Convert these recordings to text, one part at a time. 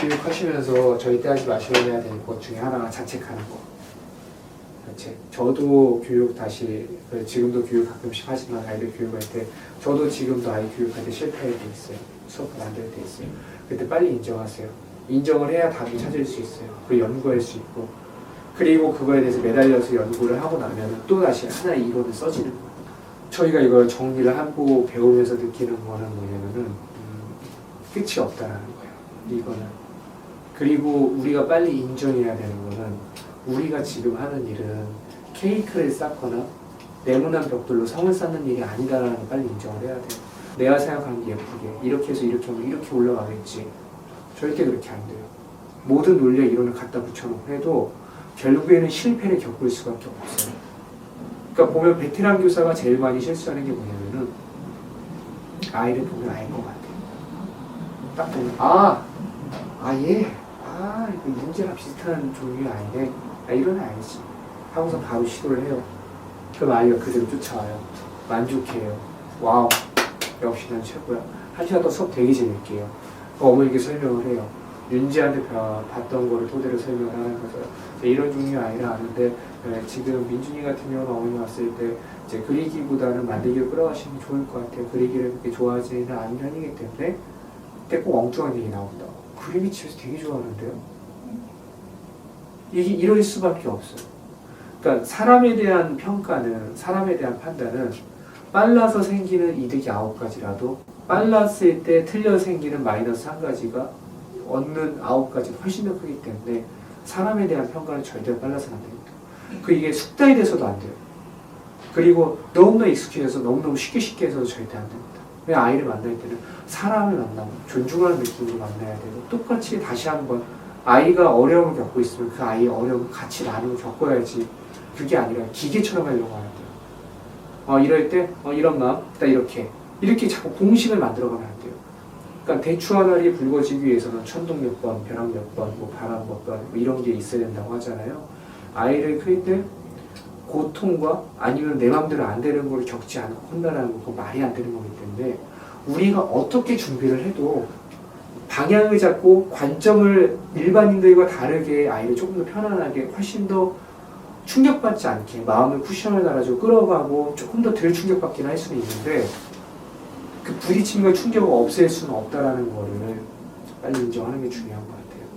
교육하시면서 절대 하지 마셔야 될 것 중에 하나가 자책하는 거. 자책. 저도 교육 다시 그 지금도 교육 가끔씩 하지만 아이들 교육할 때 저도 지금도 아이 교육할 때 실패할 때 있어요. 수업을 안될때 있어요. 그때 빨리 인정하세요. 인정을 해야 답을 찾을 수 있어요. 그리고 연구할 수 있고 그리고 그거에 대해서 매달려서 연구를 하고 나면 또 다시 하나의 이론을 써지는 거예요. 저희가 이걸 정리를 하고 배우면서 느끼는 거는 뭐냐면은 음, 끝이 없다라는 거예요. 이거는 그리고 우리가 빨리 인정해야 되는 거는 우리가 지금 하는 일은 케이크를 쌓거나 네모난 벽돌로 성을 쌓는 일이 아니다라는 걸 빨리 인정을 해야 돼요. 내가 생각하는 게 예쁘게 이렇게 해서 이렇게 하면 이렇게 올라가겠지. 절대 그렇게 안 돼요. 모든 논리와 이론을 갖다 붙여놓고 해도 결국에는 실패를 겪을 수밖에 없어요. 그러니까 보면 베테랑 교사가 제일 많이 실수하는 게 뭐냐면은 아이를 보면 알것 같아요. 딱 보면 아, 아 얘, 아 이거 문제랑 비슷한 종류의 아이네. 아 이런 알지. 하고서 바로 시도를 해요. 그럼 아이가 그대로 쫓아와요. 만족해요. 와우, 역시 난 최고야. 한 시간 더 수업 되게 재밌게요. 그 어머니께 설명을 해요. 윤지한테 봐- 봤던 거를 토대로 설명을 하는 거죠. 이런 종류의 아이를 아는데 네, 지금 민준이 같은 경우는 어머니 왔을 때 이제 그리기보다는 만들기를 끌어가시는 게 좋을 것 같아요. 그리기를 그렇게 좋아하지는 않는 편이기 때문에 그때 꼭 엉뚱한 얘기 나온다. 그림이 집에서 되게 좋아하는데요. 이게 이럴 수밖에 없어요. 그러니까 사람에 대한 평가는 사람에 대한 판단은 빨라서 생기는 이득이 아홉 가지라도 빨랐을 때 틀려 생기는 마이너스 한 가지가 얻는 아홉 가지는 훨씬 더 크기 때문에 사람에 대한 평가는 절대 빨라서는 안 됩니다. 그 이게 숙달이 돼서도 안 돼요. 그리고 너무나 익숙해져서 너무너무 쉽게 쉽게 해서도 절대 안 됩니다. 왜 아이를 만날 때는 사람을 만나고 존중하는 느낌으로 만나야 되고 똑같이 다시 한번 아이가 어려움을 겪고 있으면 그 아이의 어려움을 같이 나누고 겪어야지 그게 아니라 기계처럼 하려고 하는 거예요. 어, 이럴 때 어, 이런 마음, 딱 이렇게 이렇게 자꾸 공식을 만들어가면 안 돼요. 그러니까 대추 하나리 붉어지기 위해서는 천둥 몇 번, 벼락 몇 번, 뭐 바람 몇 번, 뭐 이런 게 있어야 된다고 하잖아요. 아이를 클 때 고통과 아니면 내 마음대로 안 되는 걸 겪지 않고 혼나라는 거 말이 안 되는 거기 때문에 우리가 어떻게 준비를 해도 방향을 잡고 관점을 일반인들과 다르게 아이를 조금 더 편안하게 훨씬 더 충격받지 않게 마음을 쿠션을 달아주고 끌어가고 조금 더 덜 충격받긴 할 수는 있는데 그 부딪힘과 충격을 없앨 수는 없다라는 거를 빨리 인정하는 게 중요한 것 같아요.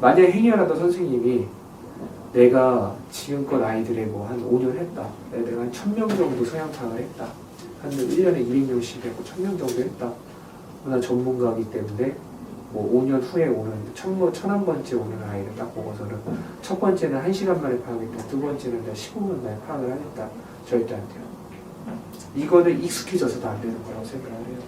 만약에 행여라도 선생님이 내가 지금껏 아이들의 뭐 한 5년 했다. 내가 한 1000명 정도 파악을 했다. 한 1년에 200명씩 했고 1000명 정도 했다. 나 전문가이기 때문에 뭐 5년 후에 오는 천, 번- 천한 번째 오는 아이를 딱 보고서는 첫 번째는 1시간 만에 파악했다. 두 번째는 내가 15분 만에 파악을 하겠다. 돼요. 이거는 익숙해져서도 안 되는 거라고 생각을 해요.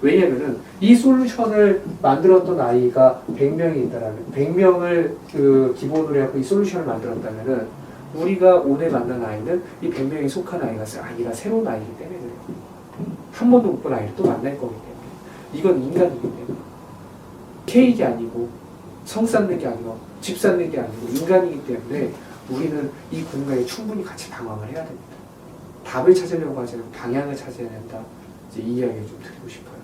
왜냐면은 이 솔루션을 만들었던 아이가 100명이 있다라면 100명을 그 기본으로 해서 이 솔루션을 만들었다면은 우리가 오늘 만난 아이는 이 100명에 속한 아이가 아니라 새로운 아이기 때문에 그래요. 한 번도 못 본 아이를 또 만날 거기 때문에 이건 인간이기 때문에 케이크 아니고 성 쌓는 게 아니고 집 쌓는 게 아니고 인간이기 때문에 우리는 이 공간에 충분히 같이 방황을 해야 됩니다. 답을 찾으려고 하지 않고 방향을 찾아야 된다. 이제 이 이야기를 좀 드리고 싶어요.